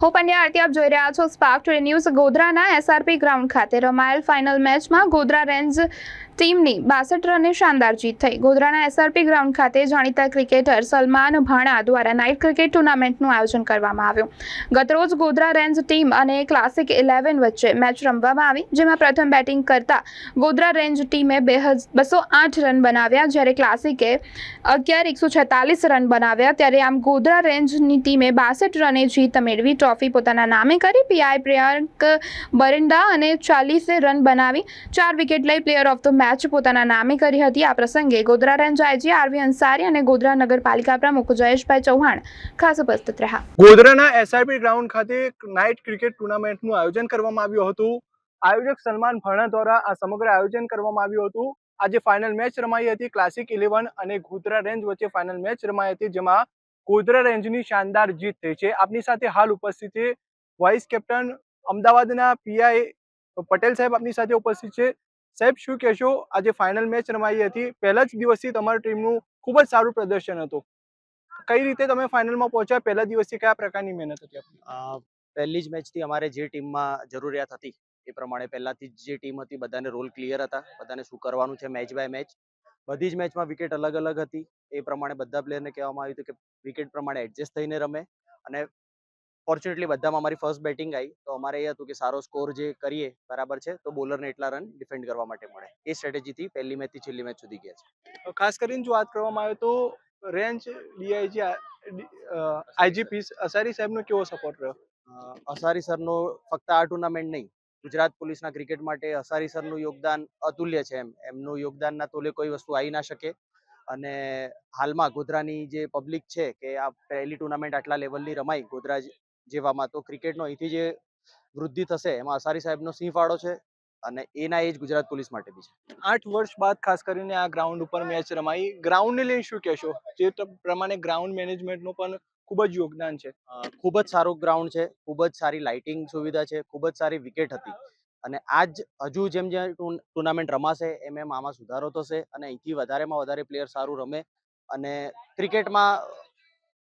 હું પંડ્યા આરતી આપ જોઈ રહ્યા છો સ્પાર્ક ટુડે ન્યૂઝ ગોધરાના એસઆરપી ગ્રાઉન્ડ ખાતે રમાયેલ ફાઇનલ મેચમાં ગોધરા રેન્જ ટીમની બાસઠ રને શાનદાર જીત થઈ. ગોધરાના એસઆરપી ગ્રાઉન્ડ ખાતે જાણીતા ક્રિકેટર સલમાન ભાણા દ્વારા નાઇટ ક્રિકેટ ટુર્નામેન્ટનું આયોજન કરવામાં આવ્યું. ગતરોજ ગોધરા રેન્જ ટીમ અને ક્લાસિક ઇલેવન વચ્ચે મેચ રમવામાં આવી, જેમાં પ્રથમ બેટિંગ કરતા ગોધરા રેન્જ ટીમે બે બસો આઠ રન બનાવ્યા. જ્યારે ક્લાસિકે અગિયાર એકસો છેતાલીસ રન બનાવ્યા, ત્યારે આમ ગોધરા રેન્જની ટીમે બાસઠ રને જીત મેળવી, ટ્રોફી પોતાના નામે કરી પીઆઈ પ્રિયાંક બરિંડા અને ચાલીસે રન બનાવી, ચાર વિકેટ લઈ પ્લેયર ઓફ ધ મેચ પોતાના નામે કરી હતી. આ પ્રસંગે Godhra range IG RV Ansari અને ગોધરા નગરપાલિકા પ્રમુખ જયેશભાઈ ચૌહાણ ખાસ ઉપસ્થિત રહ્યા. ગોધરાના એસઆરપી ગ્રાઉન્ડ ખાતે નાઇટ ક્રિકેટ ટુર્નામેન્ટનું આયોજન કરવામાં આવ્યું હતું. આયોજક સલમાન ભણા દ્વારા આ સમગ્ર આયોજન કરવામાં આવ્યું હતું. આજે ફાઇનલ મેચ રમાઈ હતી ક્લાસિક ઇલેવન અને ગોધરા રેન્જ વચ્ચે ફાઇનલ મેચ રમાઈ હતી, જેમાં ગોધરા રેન્જની શાનદાર જીત થઈ છે. આપની સાથે હાલ ઉપસ્થિત છે વાઇસ કેપ્ટન અમદાવાદના પીઆઈ પટેલ સાહેબ આપની સાથે ઉપસ્થિત છે. સાહેબ, શું કહેશો? આજે ફાઇનલ મેચ રમાઈ હતી. પહેલા જ દિવસથી તમારી ટીમનું ખૂબ જ સારું પ્રદર્શન હતું. કઈ રીતે તમે ફાઇનલમાં પહોંચ્યા? પહેલા દિવસથી કયા પ્રકારની મહેનત હતી પહેલી જ મેચથી અમારે જે ટીમમાં જરૂરિયાત હતી, એ પ્રમાણે પહેલાથી જે ટીમ હતી, બધાને રોલ ક્લિયર હતા. બધાને શું કરવાનું છે મેચ બાય મેચ બધી જ મેચમાં વિકેટ અલગ અલગ હતી. એ પ્રમાણે બધા પ્લેયરને કહેવામાં આવ્યું હતું કે વિકેટ પ્રમાણે એડજસ્ટ થઈને રમે. અને ફોર્ચ્યુનેટલી બધામાં અમારી ફર્સ્ટ બેટિંગ આવી. તો અમારે એ હતું કે સારો સ્કોર જે કરીએ બરાબર છે તો બોલરને એટલા રન ડિફેન્ડ કરવા માટે મળે. એ સ્ટ્રેટેજીથી પહેલી મેચથી છેલ્લી મેચ સુધી ગયા છે. ખાસ કરીને જો વાત કરવામાં આવે તો રેન્જ ડીઆઈજી આઈજીપી અસારી સાહેબનો કેવો સપોર્ટ રહ્યો? અસારી સરનો ફક્ત આ ટુર્નામેન્ટ નહીં. ગુજરાત પોલીસના ક્રિકેટ માટે અસારી સરનું યોગદાન અતુલ્ય છે એમ. એમનું યોગદાનના તોલે કોઈ વસ્તુ આવી ના શકે. અને હાલમાં ગોધરાની જે પબ્લિક છે કે આ પહેલી ટુર્નામેન્ટ આટલા લેવલની રમાઈ ગોધરા જેવામાં તો ક્રિકેટનો અહીંથી જે વૃદ્ધિ થશે એમાં અસારી સાહેબનો સિંહ ફાળો છે અને એના એ જ ગુજરાત પોલીસ માટે બી છે. આઠ વર્ષ બાદ ખાસ કરીને આ ગ્રાઉન્ડ ઉપર મેચ રમાઈ. ગ્રાઉન્ડને લઈને શું કહેશો? જે પ્રમાણે ગ્રાઉન્ડ મેનેજમેન્ટનું પણ ખૂબ જ યોગદાન છે. ખૂબ જ સારું ગ્રાઉન્ડ છે ખૂબ જ સારી લાઇટિંગ સુવિધા છે ખૂબ જ સારી વિકેટ હતી. અને આજ હજુ જેમ જેમ ટુર્નામેન્ટ રમાશે એમ એમ આમાં સુધારો થશે અને અહીંથી વધારેમાં વધારે પ્લેયર સારું રમે. અને ક્રિકેટમાં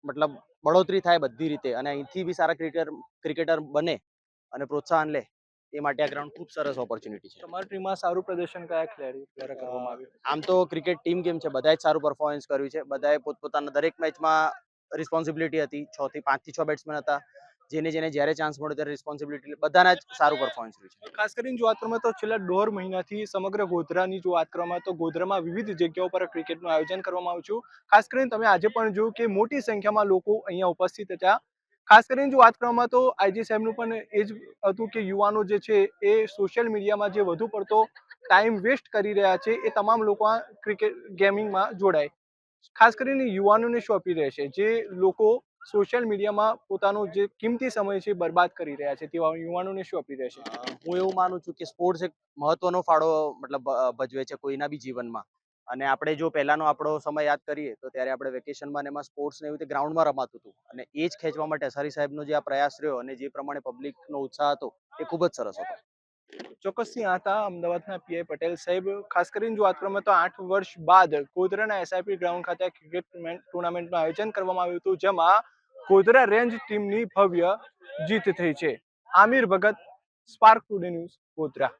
મતલબ બઢોતરી થાય બધી રીતે અને અહીંથી બી સારા ક્રિકેટર ક્રિકેટર બને અને પ્રોત્સાહન લે એ માટે આ ગ્રાઉન્ડ ખૂબ સરસ ઓપોર્ચ્યુનિટી છે. તમારી ટીમમાં સારું પ્રદર્શન કયા ખેલાડી દ્વારા કરવામાં આવ્યું? આમ તો ક્રિકેટ ટીમ ગેમ છે? બધાએ જ સારું પરફોર્મન્સ કર્યું છે. બધાએ પોતપોતાના દરેક મેચમાં રિસ્પોન્સિબિલિટી હતી. છ થી પાંચથી છ બેટ્સમેન હતા. જેને જેને જ્યારે ચાન્સ મળ્યો ત્યારે રિસ્પોન્સિબિલિટી બધાના જ સારું પરફોર્મન્સ રહ્યું છે. ખાસ કરીને જો વાત કરવામાં તો છેલ્લા દોઢ મહિનાથી સમગ્ર ગોધરાની જો વાત કરવામાં તો ગોધરામાં વિવિધ જગ્યાઓ પર ક્રિકેટનું આયોજન કરવામાં આવ્યું છે. ખાસ કરીને તમે આજે પણ જોયું કે મોટી સંખ્યામાં લોકો અહીંયા ઉપસ્થિત હતા. ખાસ કરીને જો વાત કરવામાં તો આઈજી સાહેબનું પણ એ જ હતું કે યુવાનો જે છે એ સોશિયલ મીડિયામાં જે વધુ પડતો ટાઈમ વેસ્ટ કરી રહ્યા છે, એ તમામ લોકો આ ક્રિકેટ ગેમિંગમાં જોડાય. ખાસ કરીને યુવાનોને શું અપીલ રહેશે? જે લોકો સોશિયલ મીડિયામાં પોતાનો જે કિંમતી સમય છે બરબાદ કરી રહ્યા છે. તેવા યુવાનોને શું અપીલ રહેશે હું એવું માનું છું કે સ્પોર્ટ્સ એક મહત્વનો ફાળો મતલબ ભજવે છે કોઈના બી જીવનમાં. અને આપણે જો પહેલાનો આપણો સમય યાદ કરીએ તો ત્યારે આપણે વેકેશનમાં એમાં સ્પોર્ટ્સ ને એવી રીતે ગ્રાઉન્ડમાં રમાતું હતું. અને એ જ ખેંચવા માટે અસારી સાહેબનો જે આ પ્રયાસ રહ્યો અને જે પ્રમાણે પબ્લિકનો ઉત્સાહ હતો એ ખૂબ જ સરસ હતો. ચોક્કસથી આ હતા અમદાવાદના પીઆઈ પટેલ સાહેબ. ખાસ કરીને જો વાત કરવામાં તો આઠ વર્ષ બાદ ગોધરાના એસઆઈપી ગ્રાઉન્ડ ખાતે ક્રિકેટ ટુર્નામેન્ટનું આયોજન કરવામાં આવ્યું હતું જેમાં ગોધરા રેન્જ ટીમની ભવ્ય જીત થઈ છે. Aamir Bhagat spark today news Godhra.